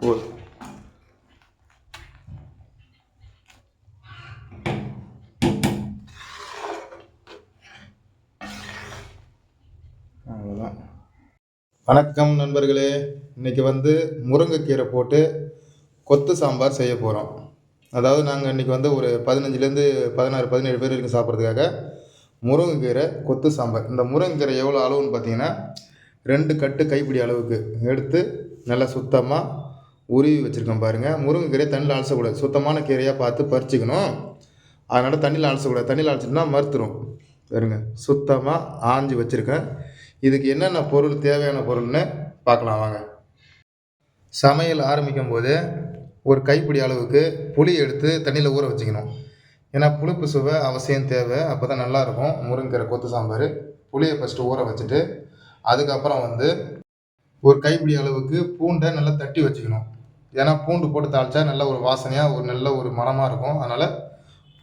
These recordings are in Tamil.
ஓ அவ்வளோதான் வணக்கம் நண்பர்களே. இன்றைக்கி வந்து முருங்கைக்கீரை போட்டு கொத்து சாம்பார் செய்ய போகிறோம் அதாவது நாங்கள் இன்றைக்கி வந்து ஒரு பதினஞ்சுலேருந்து பதினாறு பதினேழு பேர் வரைக்கும் சாப்பிட்றதுக்காக முருங்கைக்கீரை கொத்து சாம்பார். இந்த முருங்கைக்கீரை எவ்வளோ அளவுன்னு பார்த்தீங்கன்னா ரெண்டு கட்டு கைப்பிடி அளவுக்கு எடுத்து நல்லா சுத்தமாக உருவி வச்சுருக்கோம் பாருங்கள் முருங்கைக்கீரையை தண்ணியில் அலசக்கூடாது சுத்தமான கீரையாக பார்த்து பறிச்சுக்கணும். அதனால் தண்ணியில் அலசக்கூடாது தண்ணியில் அலசிட்டோம்னா மறுத்துரும் பாருங்க. சுத்தமாக ஆஞ்சு வச்சுருக்கேன். இதுக்கு என்னென்ன பொருள் தேவையான பொருள்னு பார்க்கலாம் வாங்க. சமையல் ஆரம்பிக்கும் போது ஒரு கைப்பிடி அளவுக்கு புளி எடுத்து தண்ணியில் ஊற வச்சுக்கணும். ஏன்னா புளிப்பு சுவை அவசியம் தேவை. அப்போ தான் நல்லாயிருக்கும் முருங்கைக்கீரை கொத்து சாம்பார் புளியை ஃபஸ்ட்டு ஊற வச்சுட்டு அதுக்கப்புறம் வந்து ஒரு கைப்பிடி அளவுக்கு பூண்டை நல்லா தட்டி வச்சுக்கணும். ஏன்னா பூண்டு போட்டு தாளித்தா நல்ல ஒரு வாசனையாக ஒரு நல்ல ஒரு மணமாக இருக்கும். அதனால்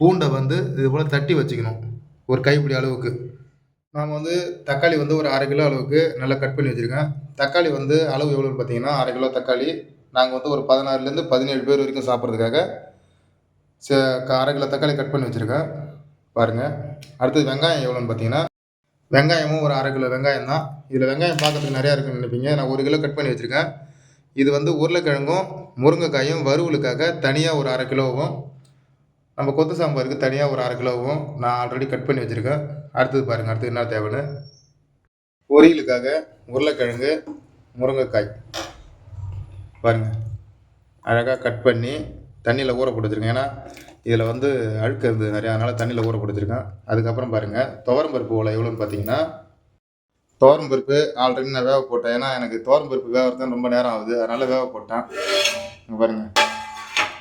பூண்டை வந்து இது போல் தட்டி வச்சுக்கணும் ஒரு கைப்பிடி அளவுக்கு. நாம் வந்து தக்காளி வந்து ஒரு அரை கிலோ அளவுக்கு நல்லா கட் பண்ணி வச்சுருக்கேன். தக்காளி வந்து அளவு எவ்வளோன்னு பார்த்தீங்கன்னா அரை கிலோ தக்காளி. நாங்கள் வந்து ஒரு பதினாறுலேருந்து பதினேழு பேர் வரைக்கும் சாப்பிட்றதுக்காக ச க- அரை கிலோ தக்காளி கட் பண்ணி வச்சுருக்கேன். பாருங்கள் அடுத்தது வெங்காயம் எவ்வளோன்னு பார்த்தீங்கன்னா வெங்காயமும் ஒரு அரை கிலோ வெங்காயம் தான் இதில் வெங்காயம் பார்க்கறதுக்கு நிறையா இருக்குன்னு நினைப்பீங்க. நான் ஒரு கிலோ கட் பண்ணி வச்சுருக்கேன். இது வந்து உருளைக்கிழங்கும் முருங்கைக்காயும் வறுவலுக்காக தனியாக ஒரு அரை கிலோவும் நம்ம கொத்து சாம்பாருக்கு தனியாக ஒரு அரை கிலோவும் நான் ஆல்ரெடி கட் பண்ணி வச்சுருக்கேன். அடுத்தது பாருங்கள் அடுத்தது என்ன தேவைன்னு. பொரியலுக்காக உருளைக்கிழங்கு முருங்கைக்காய். பாருங்கள் அழகாக கட் பண்ணி தண்ணியில் ஊற போட்டுருக்கேன் ஏன்னா இதில் வந்து அழுக்கு இருந்தது நிறையா அதனால் தண்ணியில் ஊற போட்டுருக்கேன் அதுக்கப்புறம் பாருங்கள் துவரம் பருப்பு ஓலை எவ்வளோன்னு பார்த்தீங்கன்னா துவரம் பருப்பு ஆல்ரெடி நான் வேக போட்டேன். ஏன்னா எனக்கு துவரம் பருப்பு வேகிறதுதான் ரொம்ப நேரம் ஆகுது. அதனால் வேக போட்டேன். பாருங்கள்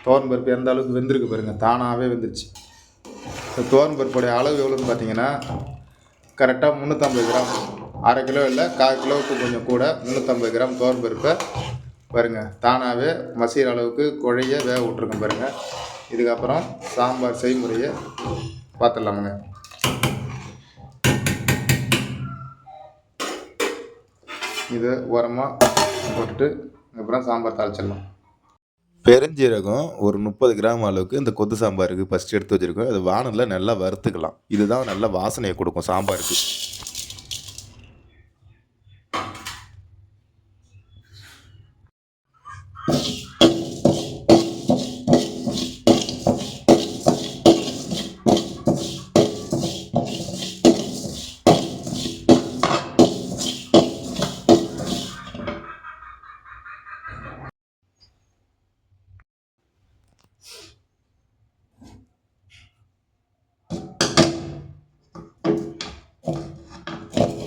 துவரம் பருப்பு எந்த அளவுக்கு வெந்திருக்கு பாருங்கள் தானாகவே வெந்துருச்சு. இந்த துவரம் பருப்புடைய அளவு எவ்வளோன்னு பார்த்தீங்கன்னா கரெக்டாக முந்நூற்றம்பது கிராம். அரை கிலோ இல்லை கால் கிலோவுக்கு கொஞ்சம் கூட முந்நூற்றம்பது கிராம் துவரம் பருப்பை. பாருங்கள் தானாகவே மசிகிற அளவுக்கு குழைய வேக விட்ருக்கேன் பாருங்கள் இதுக்கப்புறம் சாம்பார் செய்முறையை பார்த்துடலாமுங்க இது உரமாக போட்டுட்டு அப்புறம் சாம்பார் தாளிச்சிடலாம் பெருஞ்சீரகம் ஒரு முப்பது கிராம் அளவுக்கு இந்த கொத்து சாம்பாருக்கு ஃபஸ்ட் எடுத்து வச்சுருக்கோம். அது வானலில் நல்லா வறுத்துக்கலாம். இதுதான் நல்ல வாசனையை கொடுக்கும் சாம்பாருக்கு.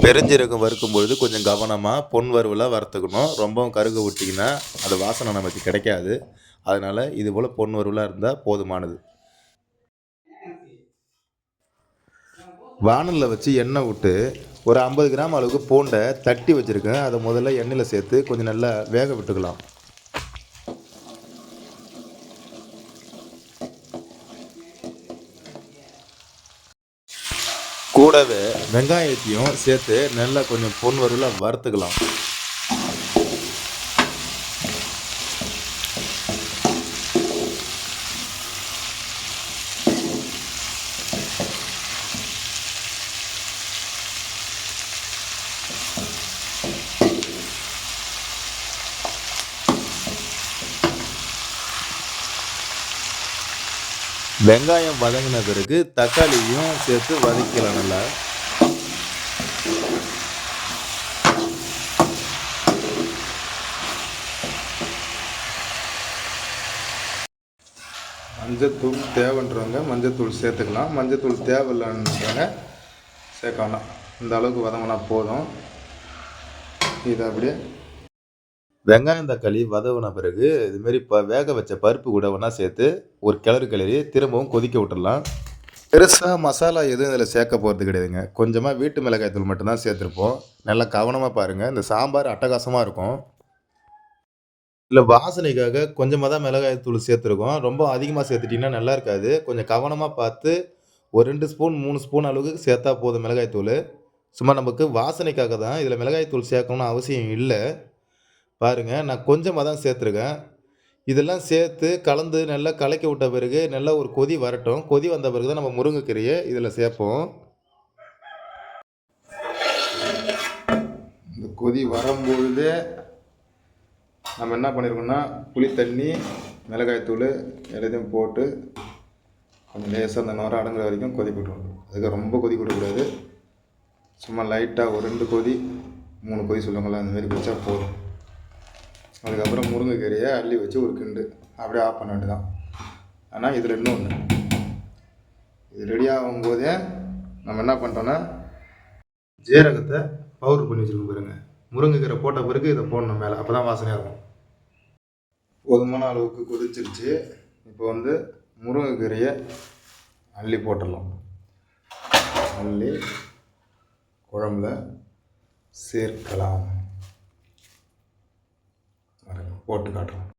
பெருஞ்சீரகம் வறுக்கும் பொழுது கொஞ்சம் கவனமாக பொன் வறுவலாக வறுத்துக்கணும். ரொம்பவும் கருக விட்டிங்கன்னா அந்த வாசனை நமக்கு கிடைக்காது. அதனால் இது போல் பொன் வறுவலாக இருந்தால் போதுமானது. வானலில் வச்சு எண்ணெய் விட்டு ஒரு ஐம்பது கிராம் அளவுக்கு பூண்டை தட்டி வச்சுருக்கேன். அதை முதல்ல எண்ணெயில் சேர்த்து கொஞ்சம் நல்லா வேக விட்டுக்கலாம். வெங்காயத்தையும் சேர்த்து நல்லா கொஞ்சம் பொன் வறுவலாக வறுத்துக்கலாம். வெங்காயம் வதங்கின பிறகு தக்காளியும் சேர்த்து வதக்கலாம் நல்லா. மஞ்சத்தூள் தேவைன்றவங்க மஞ்சத்தூள் சேர்த்துக்கலாம். மஞ்சத்தூள் தேவையில்லைன்றவங்க சேர்க்க வேணாம் இந்த அளவுக்கு வதங்கினா போதும். இது அப்படியே வெங்காயம் தக்காளி வதவின பிறகு இதுமாரி இப்போ வேக வச்ச பருப்பு கூட ஒன்றா சேர்த்து ஒரு கிளறு கிளறி திரும்பவும் கொதிக்க விட்டுடலாம். பெருசாக மசாலா எதுவும் இதில் சேர்க்க போகிறது கிடையாதுங்க. கொஞ்சமாக வீட்டு மிளகாய் தூள் மட்டும்தான் சேர்த்துருப்போம். நல்லா கவனமாக பாருங்கள் இந்த சாம்பார் அட்டகாசமாக இருக்கும். இல்லை வாசனைக்காக கொஞ்சமாக தான் மிளகாய் தூள் சேர்த்துருக்கோம். ரொம்ப அதிகமாக சேர்த்துட்டிங்கன்னா நல்லா இருக்காது. கொஞ்சம் கவனமாக பார்த்து ஒரு ரெண்டு ஸ்பூன் மூணு ஸ்பூன் அளவுக்கு சேர்த்தா போதும் மிளகாய் தூள். சும்மா நமக்கு வாசனைக்காக தான் இதில் மிளகாய் தூள் சேர்க்கணும்னு அவசியம் இல்லை. பாருங்கள் நான் கொஞ்சமாக தான் சேர்த்துருக்கேன். இதெல்லாம் சேர்த்து கலந்து நல்லா கலக்கி விட்ட பிறகு நல்லா ஒரு கொதி வரட்டும். கொதி வந்த பிறகு தான் நம்ம முருங்கைக்கீரையை இதில் சேர்ப்போம். இந்த கொதி வரும்பொழுது நம்ம என்ன பண்ணியிருக்கோம்னா புளி தண்ணி மிளகாய்த்தூள் எல்லாத்தையும் போட்டு கொஞ்சம் லேசாக அந்த நோரம் அடங்குற வரைக்கும் கொதிக்க விட்டுருவோம் அதுக்கு ரொம்ப கொதிக்க விடக்கூடாது சும்மா லைட்டாக ஒரு ரெண்டு கொதி மூணு கொதி சொல்லுவாங்கள்ல அந்த மாதிரி வச்சா போதும். அதுக்கப்புறம் முருங்கைக்கீரையை அள்ளி வச்சு ஒரு கிண்டு. அப்படியே ஆஃப் பண்ண வேண்டியதான் ஆனால் இதில் இன்னொன்று இது ரெடி ஆகும்போதே நம்ம என்ன பண்ணிட்டோன்னா ஜீரகத்தை பவுடர் பண்ணி வச்சுருக்கோம் பாருங்க. முருங்கைக்கீரை போட்ட பிறகு இதை போடணும் மேலே. அப்போ தான் வாசனையாக இருக்கும். போதுமான அளவுக்கு கொதிச்சிருச்சு. இப்போ வந்து முருங்கைக்கீரையை அள்ளி போட்டுடலாம். அள்ளி குழம்புல சேர்க்கலாம். போட்டு காட்டுறோம்.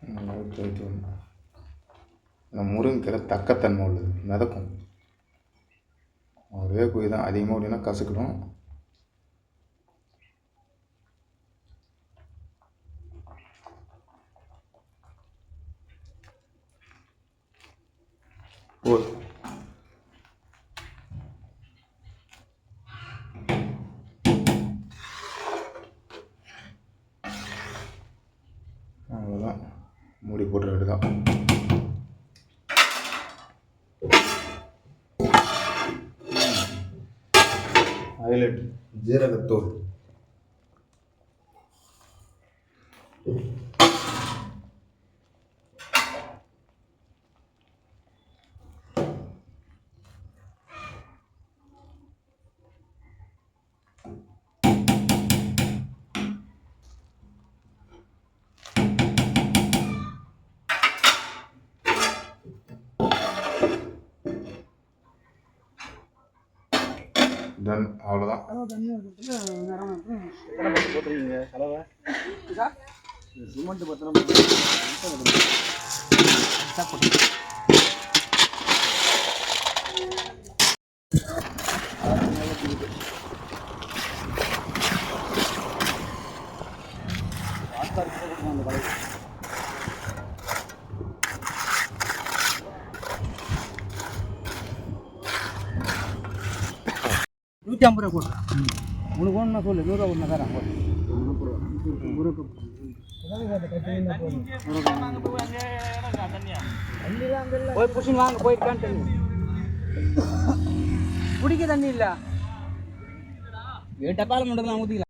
நல்லா இந்த முருங்கைக்கீரை தக்கத்தன்மை உள்ளது. மிதக்கும். ஒரே குழி தான் அதிகமாக அப்படின்னா கசக்கிடும். போதும் அவ்வளோதான் மூடி போட்டுற வேண்டியதான் ஹைலைட் ஜீரகத்தூள். டன் அவ்வளோதான் போட்டுருக்கீங்க? கலவை சிமெண்ட் பத்திரம் நூற்றி ஐம்பது ரூபா போடு உனக்கு ஒன்று சொல்லு நூறுரூவா ஒன்று தரேன் போய் புஷின் வாங்க தண்ணி குடிக்க தண்ணி இல்லை. டப்பால மட்டும் தான் ஊற்றிக்கலாம்